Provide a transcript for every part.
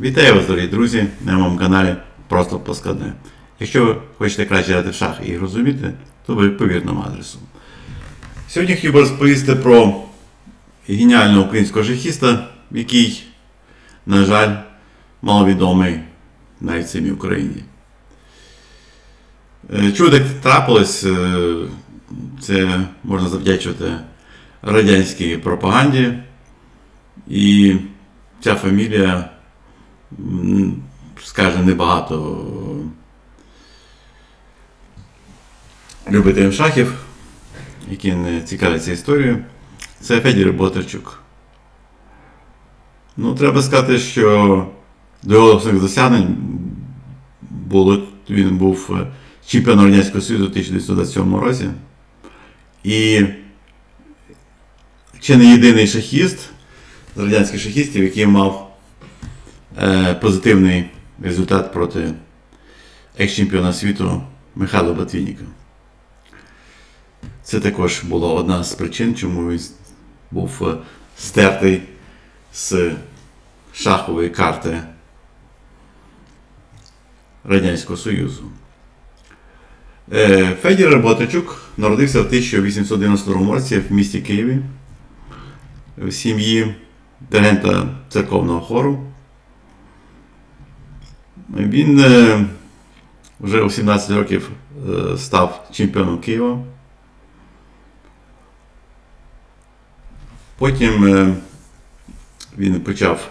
Вітаю вас, дорогі друзі, на моєму каналі Просто Поскладне. Якщо ви хочете краще грати в шахи і їх розуміти, то ви по вірному адресу. Сьогодні хотів би розповісти про геніального українського шахіста, який, на жаль, маловідомий навіть самій Україні. Е, Чому так трапилось? Е, Це можна завдячувати радянській пропаганді. І ця фамілія скаже небагато любителям шахів, які не цікавляться історією. Це Федір Ботарчук. Ну, треба сказати, що до його основних досягнень було, він був е, чемпіоном Радянського Союзу у 1927 році. І чи не єдиний шахіст з радянських шахістів, який мав е, позитивний результат проти екс-чемпіона світу Михайла Батвініка. Це також була одна з причин, чому він був е, стертий з шахової карти Радянського Союзу. Е, Федір Ботачук народився в 1892 році в місті Києві в сім'ї диригента церковного хору. Він е, вже у 17 років е, став чемпіоном Києва. Потім е, він почав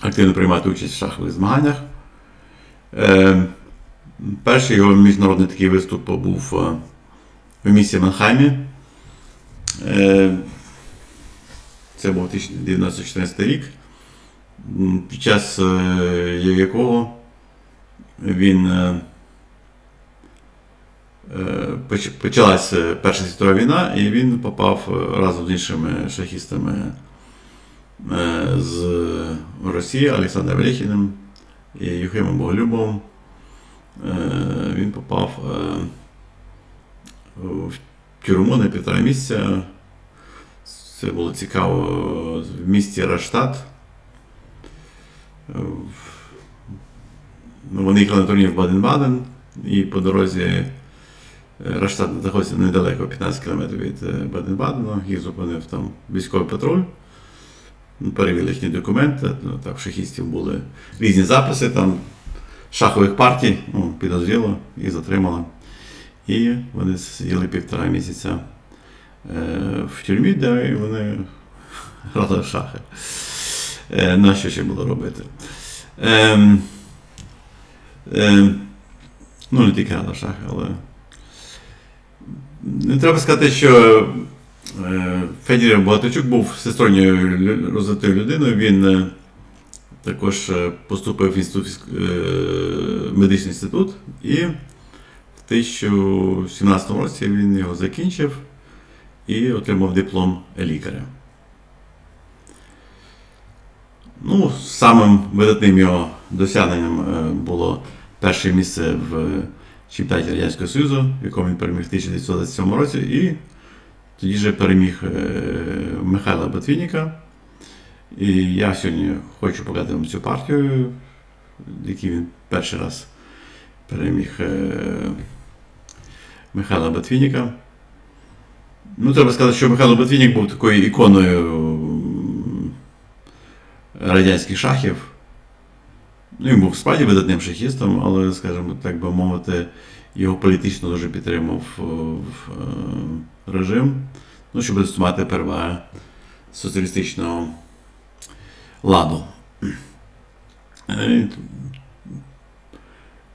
активно приймати участь в шахових змаганнях. Перший його міжнародний такий виступ був в місті Манхаймі. Це був 1914 рік, під час е, якого він е, е, почалась Перша світова війна, і він попав разом з іншими шахістами з Росії Олександром Велихіним і Юхимом Боголюбовим. Він попав в тюрму на півтора місяця. Це було цікаво в місті Раштат. Е, ну, Вони їхали на турнір в Баден-Баден, і по дорозі е, Раштат знаходиться недалеко, 15 км від е, Баден-Бадену. Їх зупинив там військовий патруль. Ну, Перевели їхні документи. Ну, так, в шахістів були різні записи там шахових партій, ну, підозріло, їх затримали. І вони сиділи півтора місяця е, в тюрмі, де вони грали в шахи. На що ще було робити? Ем, ем, ну, не тільки в шахи, але. Не треба сказати, що е, Федір Богатичук був всесторонньою розвитою людиною. Він е, також е, поступив в інститут, е, медичний інститут і в 2017 році він його закінчив і отримав диплом лікаря. Ну, самим видатним його досягненням е, було перше місце в чемпіонаті Радянського Союзу, в якому він переміг в 1927 році, і тоді же переміг е, Михайла Ботвінніка. І я сьогодні хочу показати вам цю партію, якій він перший раз переміг е, Михайла Ботвінніка. Ну, треба сказати, що Михайло Ботвіннік був такою іконою радянських шахів. Ну, він був справді видатним шахістом, але, скажімо, так би мовити, його політично дуже підтримав е, е, режим, ну, щоб достумати переваги соціалістичного ладу. Е,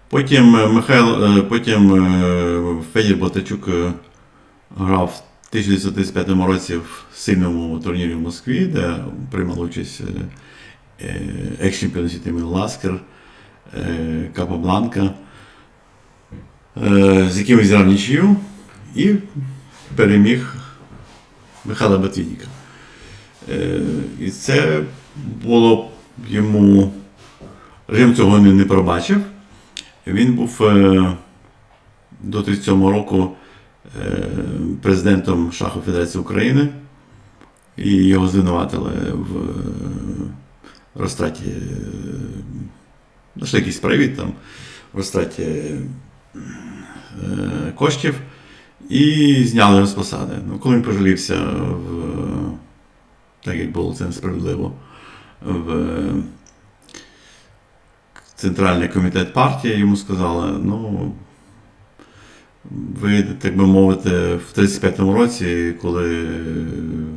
Потім Михайло, потім Федір Ботачук грав в 1935 році в сильному турнірі в Москві, де приймав участь е, світу Еміл Ласкер, Капабланка, е, з яким зіграв нічию і переміг Михайла Батвініка. Е, І це було йому. Режим цього не, пробачив. Він був до 37 року президентом Шахової Федерації України, і його звинуватили в е, розтраті, е, знайшли якийсь привід там, розтраті е, коштів і зняли його з посади. Ну, коли він пожалівся в, так як було це несправедливо, в е, Центральний комітет партії йому сказали, ну. Ви, так би мовити, в 35-му році, коли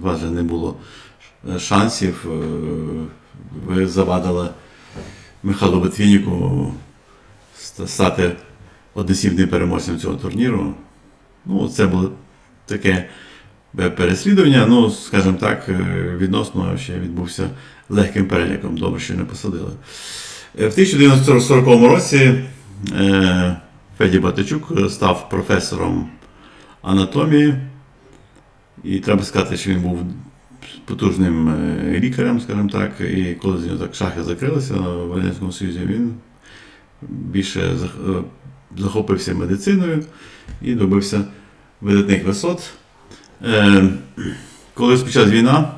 у вас вже не було шансів, ви завадили Михайлу Бетвініку стати односібним переможцем цього турніру. Ну, це було таке переслідування, ну, скажімо так, е, відносно ще відбувся легким переліком. Добре, що не посадили. Е, В 1940 році е, Феді Батичук став професором анатомії. І треба сказати, що він був потужним е, лікарем, скажімо так, і коли з нього так шахи закрилися в Радянському Союзі, він більше е, захопився медициною і добився видатних висот. Е, Коли розпочалась війна,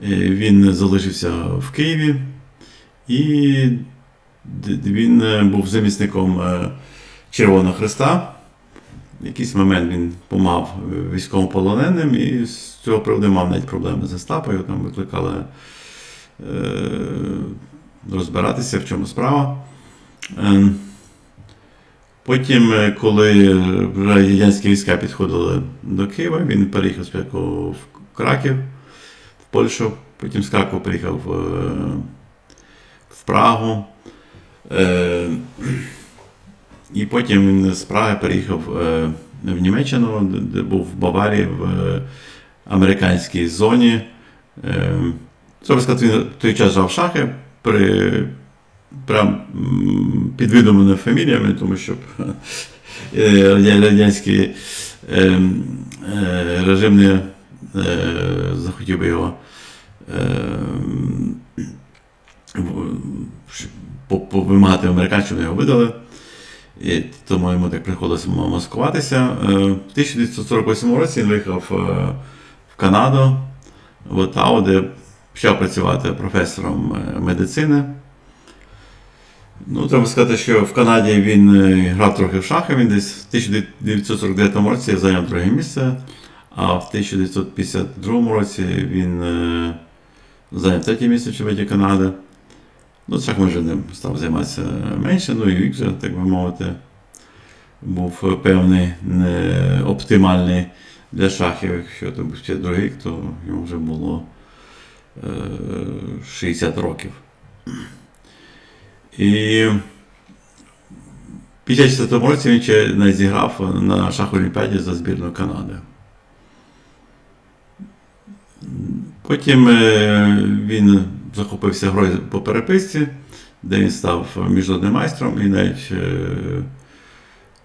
він залишився в Києві і він був замісником Червоного Христа. В якийсь момент він помагав військовополоненим і з цього приводу мав навіть проблеми з Гестапою, там викликали е, розбиратися, в чому справа. Е, Потім, е, коли радянські війська підходили до Києва, він переїхав спочатку в Краків, в Польщу, потім з Кракова приїхав е, в Прагу. Е, і потім він з Праги переїхав е, в Німеччину, де- був в Баварії в е, американській зоні. Треба сказати, він в той час жав шахи при прям під видуманими фаміліями, тому що е, радянський режим не захотів би його вимагати американців, щоб його видали. Тому йому так приходилося маскуватися. Е, В 1948 році він виїхав е, в Канаду, в Оттаву, де почав працювати професором е, медицини. Ну, треба сказати, що в Канаді він грав трохи в шахи, він десь в 1949 році зайняв друге місце, а в 1952 році він зайняв третє місце в чемпіонаті Канади. Ну, шахом вже не став займатися менше, ну і вік вже, так би мовити, був певний не оптимальний для шахів. Якщо це був ще другий, то йому вже було е, 60 років. І в 54 році він ще не зіграв на шах Олімпіаді за збірну Канади. Потім е, він захопився грою по переписці, де він став міжнародним майстром і навіть е,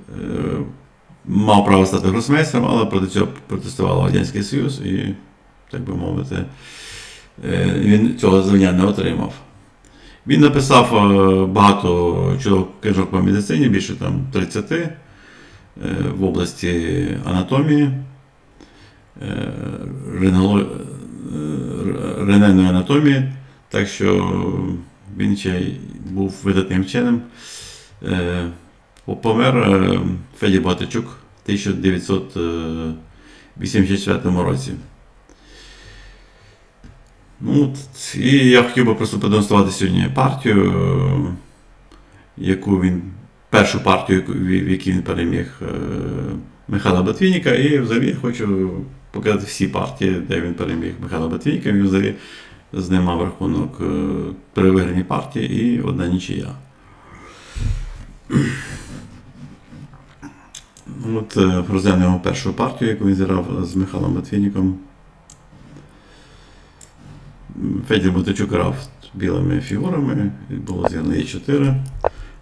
е, мав право стати гросмейстером, але проти цього протестував Радянський Союз і, так би мовити, е, він цього звання не отримав. Він написав е, багато чудових книжок по медицині, більше там 30 е, в області анатомії, е, е, анатомії, так що він ще був видатним вченим. Е, Помер е, Феді Батичук в 1984 році. Ну, і я хотів би просто продемонструвати сьогодні партію, е, яку він, першу партію, в якій він переміг е, Михайла Батвініка, і взагалі хочу показати всі партії, де він переміг Михайла Батвініка. Він взагалі з ним мав рахунок е, при партії і одна нічия. От е, розглянемо першу партію, яку він зіграв з Михайлом Батвініком. Федір Ботичук грав білими фігурами, було зіграно Е4,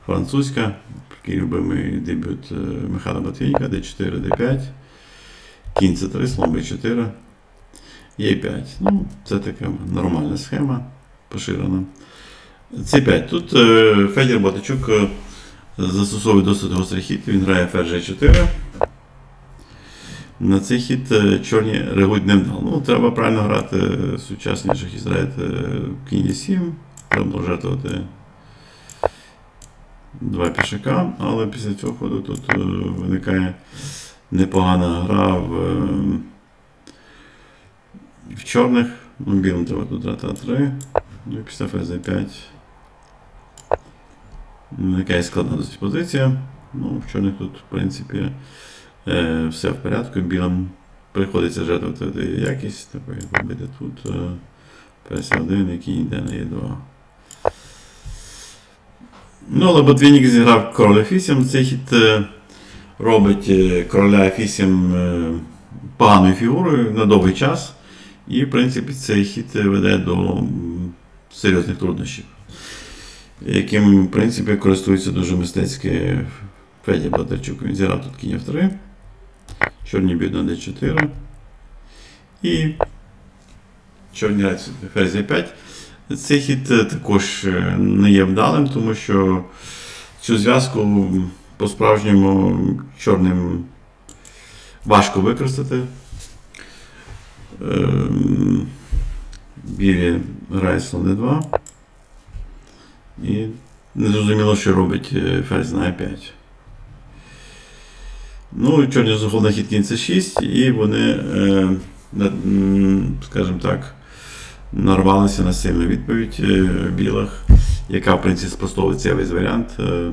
французька, такий любимий дебют е, Михайла Батвійка, Д4, Д5, кінь С3, слон Б4, Е5. Ну, це така нормальна схема, поширена. С5. Тут е, Федір Батичук е, застосовує досить гострий хід, він грає ферзь G4. На цей хід е, чорні реагують невдало. Ну, треба правильно грати е, сучасні шахістрайт кінь 7, треба жертвувати два пішака, але після цього ходу тут виникає непогана гра в, е, в чорних. Ну, білим треба тут грати А3. Ну і після ферзь 5 Виникає складна досить позиція. Ну, в чорних тут, в принципі, е, все в порядку. Білим приходиться жертвувати якість, такої робити тут. Е, Ферзь 1, який йде на Е2. Ну, але Ботвінік зіграв король F8. Цей хід е, робить е, короля F8 е, поганою фігурою на довгий час. І, в принципі, цей хід веде до серйозних труднощів, яким, в принципі, користується дуже мистецький Федя Батарчук. Він зіграв тут кінь F3, чорні на D4. І чорні ферзь 5 Цей хід також е, не є вдалим, тому що цю зв'язку по-справжньому чорним важко використати. Ем, Білі грає слон d2. І не зрозуміло, що робить е, ферзь на e5. Ну, чорні заходить хід кінь c6, і вони, е, скажімо так, нарвалися на сильну відповідь е, білих, яка, в принципі, спростовує цей весь варіант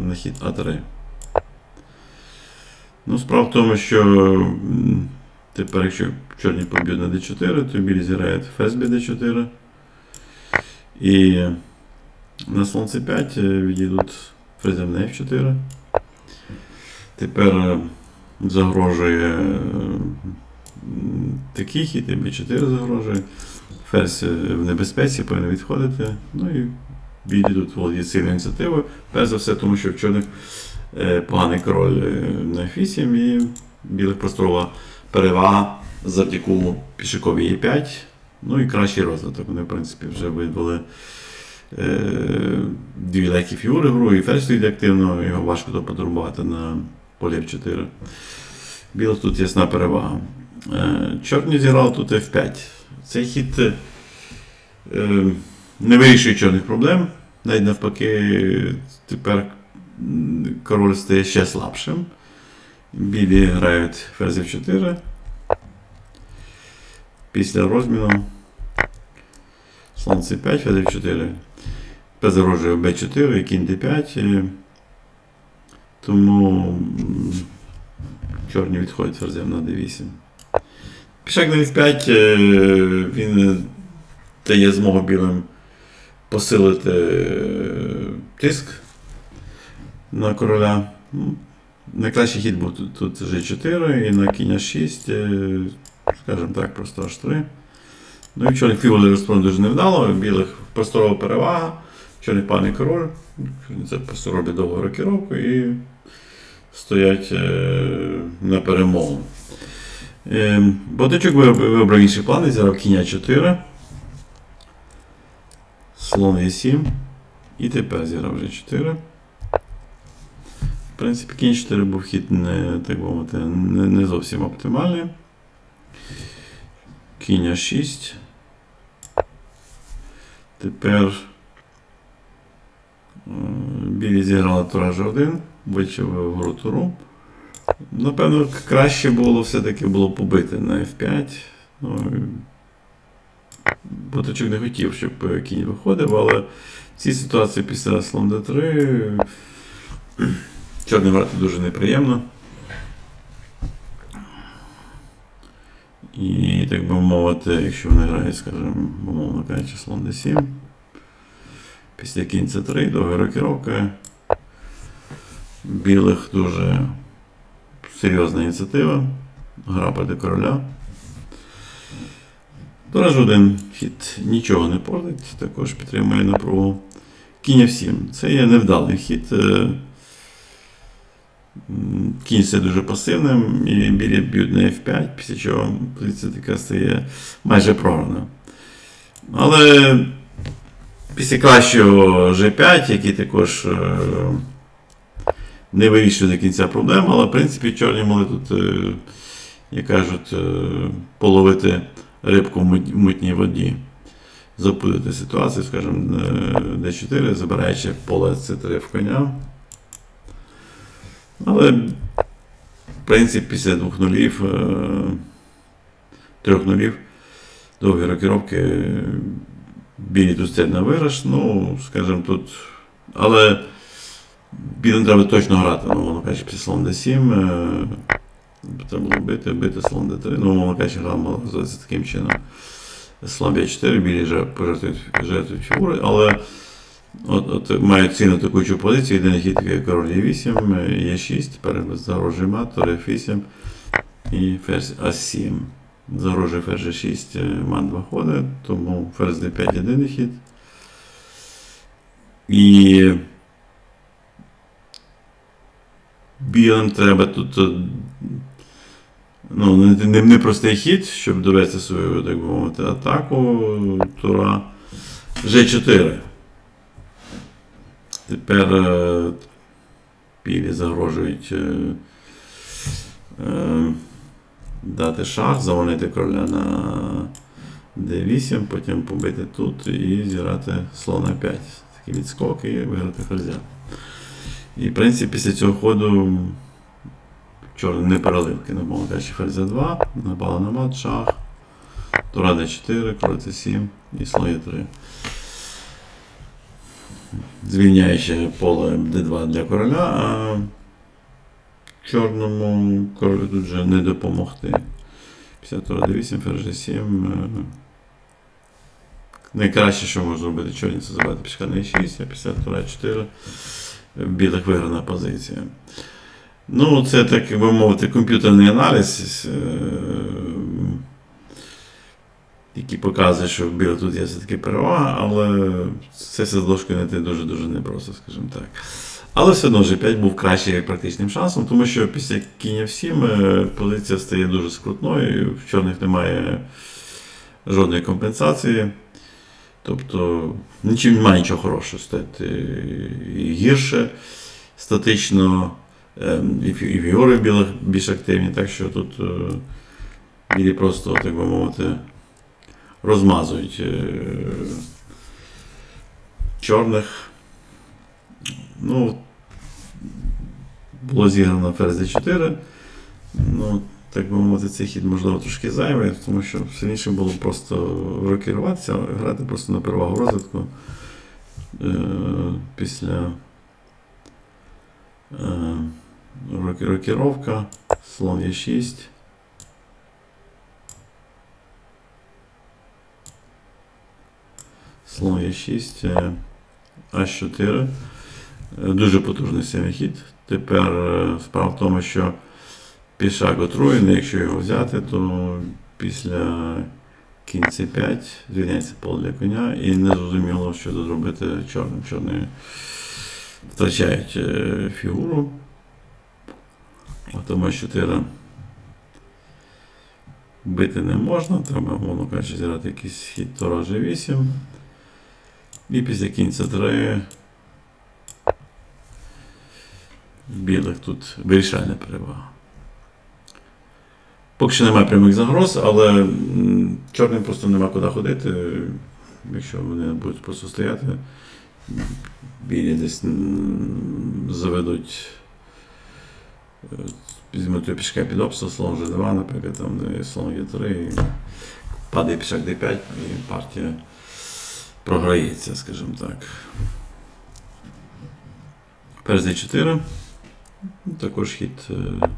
на хід А3. Ну, справа в тому, що тепер, якщо чорні поб'ють на d4, то білі зіграють ферзь d4. І на слон c5 е, відійдуть ферзем на f4. Тепер е, загрожує е, такий хід, і b4 загрожує. Ферзь е, в небезпеці повинен відходити. Ну і білі тут володіє сильною ініціативою. Перш за все, тому що в чорних поганий король на F8 і білих просторова перевага завдяки пішакові Е5. Ну і кращий розвиток. Вони, в принципі, вже вибили е, дві легкі фігури гру, і ферзь стоїть активно, його важко допотребувати на полі F4. Білих тут ясна перевага. Е, Чорні зіграли тут F5. Цей хід е, е, не вирішує чорних проблем. Навіть навпаки, тепер король стає ще слабшим. Білі грають ферзь F4. Після розміну слон C5, ферзь F4. Тепер загрожує B4 і кінь D5. е, Тому чорні відходять ферзем на D8. Пішак на F5 е, він дає змогу білим посилити е, тиск на короля. Найкращий хід був тут, тут G4 і на кінь 6, скажімо так, просто H3. Ну і чорних фігури розповідно дуже невдало, білих просторова перевага, чорний паний король. Це просто роблять довгу рокіровку і стоять е, на перемогу. Е, Ботичук вибрав інші плани, зіграв кінь 4. Слон Е7. І тепер зіграв вже 4. В принципі, кінь 4 був хід не так би мовити, не, не зовсім оптимальний. Кінь а 6. Тепер е, білі зіграли тура 1, вичавив гру туру. Напевно, краще було все-таки було побити на F5. Ну, Баточок не хотів, щоб кінь виходив, але в цій ситуації після слон d 3 Чорнивати дуже неприємно. І, так би мовити, якщо вони грають, скажімо, умовно кажучи, слон D7. Після кінця 3 довгі рокіровки. Білих дуже серйозна ініціатива. Гра проти короля. Тож один хід нічого не портить, також підтримує напругу. Кінь 7. Це є невдалий хід. Е, Кінь все дуже пасивним, і білі б'ють на F5, після чого позиція така стає майже програна. Але після кращого G5, який також е, не вирішує до кінця проблем, але в принципі чорні могли тут, е, як кажуть, е, половити рибку в мутній воді. запутати ситуацію, скажімо, е, d4, забираючи поле c3 в коня. Але, в принципі, після двох нулів, е, трьох нулів, довгі рокіровки, білі тут на виграш, ну, скажімо, тут. Але білим треба точно грати, ну, воно каже, після слон d7. е, Треба було бити, бити слон d3. Ну, мовно кажучи, гра розвиватися таким чином. Слон b4, білі вже пожертвують, фігури, але от, от мають ціну атакуючу позицію, єдиний хід король e8, e6, тепер загрожує мат, тур f8 і ферзь a7. Загрожує ферзь g6, е, мат 2 ходи, тому ферзь d5 єдиний хід. І білим треба тут е, ну, не, не, хід, щоб довести свою, так би мовити, атаку. Тура G4. Тепер е, білі загрожують е, е, дати шах, заманити короля на D8, потім побити тут і зіграти слона 5. Такий відскок і виграти ферзя. І в принципі після цього ходу чорний не переливки, було кажучи ферзя 2, напала на мат, шах, тура d4, король c7 і слон e3. Звільняючи поле d2 для короля, а чорному королю тут вже не допомогти. 50 тура d8, ферзь g7. е, Найкраще, що можна зробити чорні, це забрати пішка на e6, а 50 тура 4 в білих виграна позиція. Ну, це так, як би мовити, комп'ютерний аналіз, е, який показує, що в білих тут є все-таки перевага, але це все з ложкою не дуже-дуже непросто, скажімо так. Але все одно G5 був кращий як практичним шансом, тому що після кіння 7 е, позиція стає дуже скрутною, в чорних немає жодної компенсації. Тобто нічим немає нічого хорошого стати і гірше статично, ем, і фігури білих більш активні, так що тут е, білі просто, так би мовити, розмазують е, чорних. Ну, було зіграно ферзь d4. Ну, так би мовити, цей хід, можливо, трошки зайвий, тому що сильніше було просто рокіруватися, грати просто на перевагу розвитку. Е, після е, рокіровка, слон є 6. Слон є 6, А4. Е, Дуже потужний сильний хід. Тепер е, справа в тому, що пішак отруєний, якщо його взяти, то після кінці 5 звільняється поле для коня і не зрозуміло, що тут робити чорним. Чорні втрачають е, фігуру. Тому 4 бити не можна, треба, мовно кажучи, зіграти якийсь хід Тора G8. І після кінця 3 в білих тут вирішальна перевага. Поки що немає прямих загроз, але чорним просто нема куди ходити. Якщо вони будуть просто стояти, білі десь заведуть, е, візьмуть пішка під обстріл, слон G2, наприклад, там слон Е3, падає пішак D5, і партія програється, скажімо так. Перш D4. Також хід. е,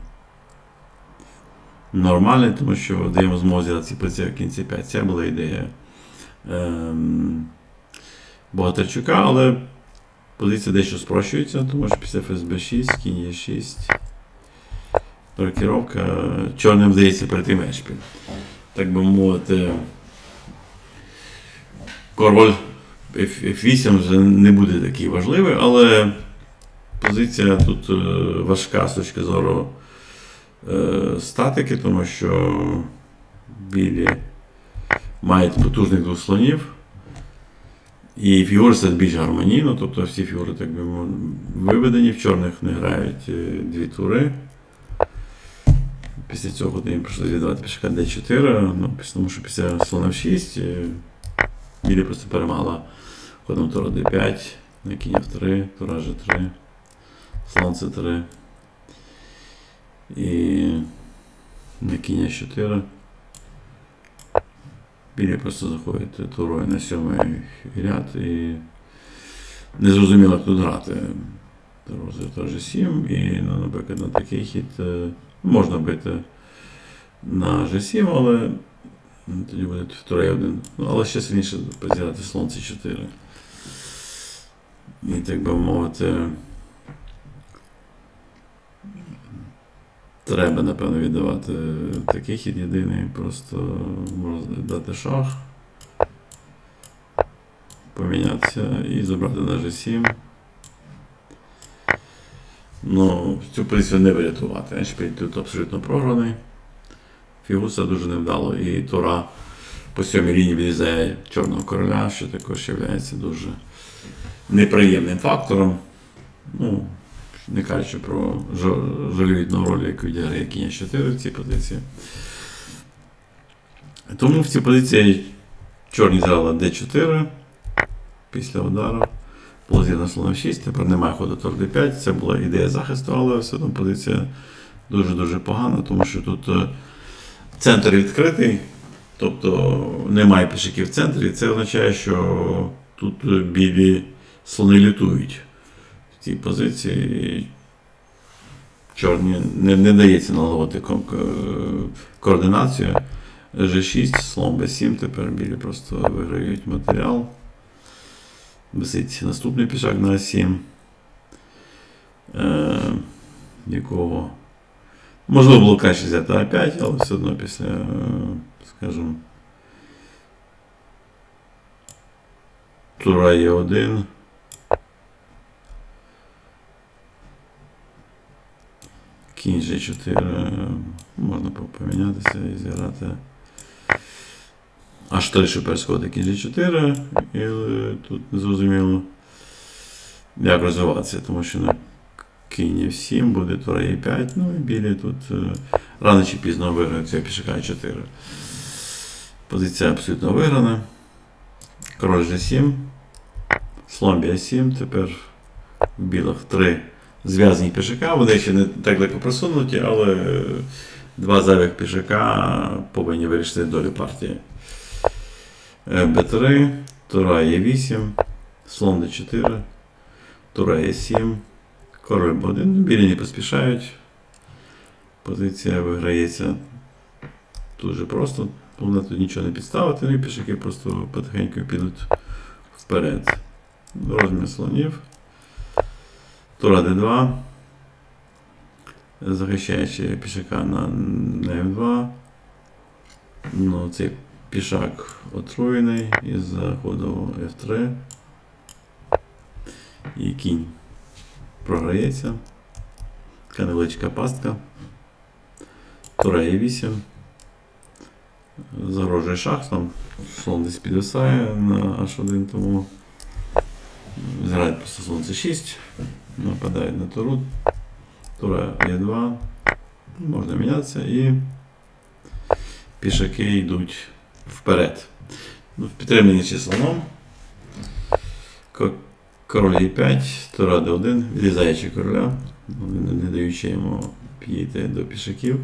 нормальний, тому що даємо зіграти ці в кінці 5. Це була ідея ем, Богатирчука, але позиція дещо спрощується, тому що після ФСБ 6, кінь є 6. Рокіровка. Чорним вдається перейти мешпіль. Так би мовити, король F- F8 вже не буде такий важливий, але позиція тут е, важка з точки зору е, статики, тому що білі мають потужних двох слонів. І фігури це більш гармонійно, тобто всі фігури так би виведені, в чорних не грають е, дві тури. Після цього їм прийшлося віддавати пішка D4, ну, тому що після слона в 6 Білі просто перемагала ходом тура d5, на кінь f3, тура g3, слон c3. І на кінь h4. Білі просто заходять турою на сьомий ряд і не зрозуміло, тут грати. Розвиток теж 7 і, ну, наприклад, на такий хід е, можна бити на G7, але тоді буде вторий один. Ну, але ще сильніше позіграти слон C4. І так би мовити. Треба, напевно, віддавати такий хід єдиний, просто можна дати шах, помінятися і забрати на G7. Ну, цю позицію не врятувати. Еншпіль тут абсолютно програний. Фігуса дуже невдало. І Тора по сьомій лінії відрізає чорного короля, що також є дуже неприємним фактором. Ну, не кажучи про жа- жалюгідну роль, яку відіграє кінь 4 в цій позиції. Тому в цій позиції чорні зіграли D4 після удару. Плазі на слон 6, тепер немає ходу тур d5. Це була ідея захисту, але все одно позиція дуже-дуже погана, тому що тут е, центр відкритий, тобто немає пішаків в центрі. Це означає, що тут білі слони лютують в цій позиції. Чорні не, не дається налагодити координацію. G6, слон B7, тепер білі просто виграють матеріал. Висить наступний пішак на А7, е, якого можливо було краще взяти А5, але все одно після, е, скажімо, тура Е1. Кінь G4 е, можна помінятися і зіграти. Аж 3 шиперського кінь G4, і е, тут не зрозуміло, як розвиватися, тому що на кінь F7 буде тура E5, ну і білі тут е, рано чи пізно виграють цього пішака E4. Позиція абсолютно виграна. Король G7, слон B7, тепер в білих три зв'язані пішака, вони ще не так далеко просунуті, але е, два зайвих пішака повинні вирішити долю партії. Б3, Тура Е8, слон Д4, Тура Е7, король Б1. Білі не поспішають. Позиція виграється дуже просто. Головне тут нічого не підставити, ну і пішаки просто потихеньку підуть вперед. Розмір слонів. Тура Д2. Захищаючи пішака на, на М2. Ну, цей пішак отруєний із заходу F3. І кінь програється. Така невеличка пастка. Тура Е8. Загрожує шах, там слон десь підвисає на H1, тому зграють просто слон C6, нападають на туру. Тура Е2. Можна мінятися і пішаки йдуть вперед. Ну, в підтриманні числоном. Ко- Король Е5, Тура Д1, відрізаючи короля, не, даючи йому підійти до пішаків.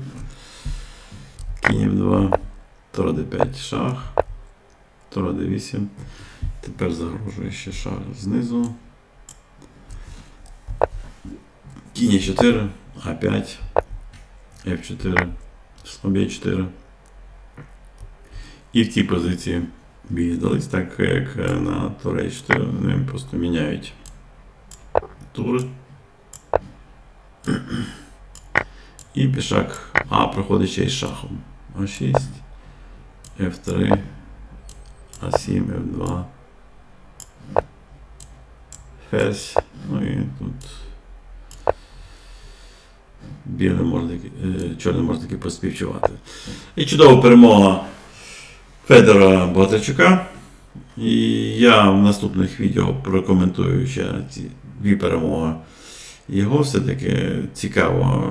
Кінь F2, Тура Д5 шах, Тура Д8. Тепер загрожує ще шах знизу. Кінь Е4, А5, F4, слон Б4. І в цій позиції білі здались, так як на туре 4 вони просто міняють тури. І пішак А проходить ще й шахом. А6, F3, А7, F2. Ферзь. Ну і тут таки, е, чорним можна таки поспівчувати. І чудова перемога Федора Богатирчука. І я в наступних відео прокоментую ще ці дві перемоги. Його все-таки цікаво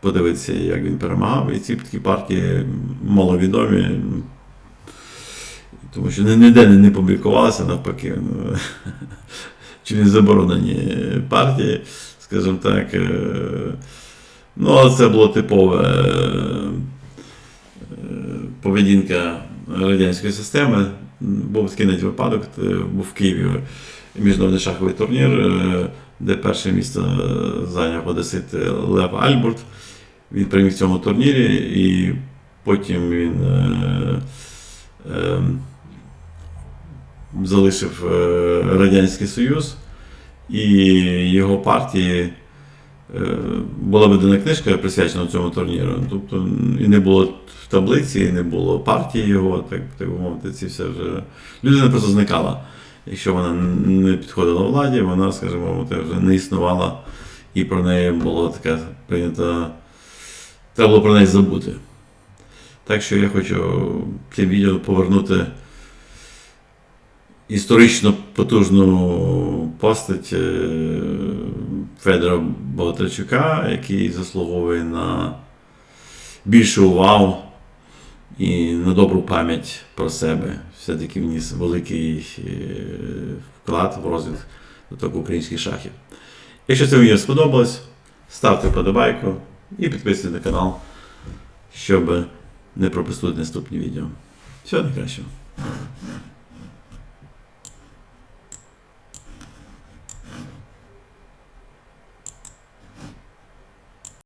подивитися, як він перемагав. І ці такі партії маловідомі. Тому що ні- ніде не, публікувалося, навпаки. Ну, чи не заборонені партії, скажімо так. е, Ну, але це було типове поведінка радянської системи. Був такий випадок, е, був в Києві міжнародний шаховий турнір, е, де перше місце зайняв одесит Лев Альбурт. Він переміг в цьому турнірі, і потім він е, е, залишив е, Радянський Союз, і його партії була видана книжка, присвячена цьому турніру. Тобто і не було в таблиці, і не було партії його, так, так мовити, ці все вже. Людина просто зникала. Якщо вона не підходила владі, вона, скажімо, вже не існувала, і про неї було таке прийнято. Треба було про неї забути. Так що я хочу цим відео повернути історично потужну постать е, Федора Богатирчука, який заслуговує на більшу увагу і на добру пам'ять про себе. Все-таки вніс великий е, вклад в розвиток українських шахів. Якщо це відео сподобалось, ставте вподобайку і підписуйтесь на канал, щоб не пропустити наступні відео. Всього найкращого.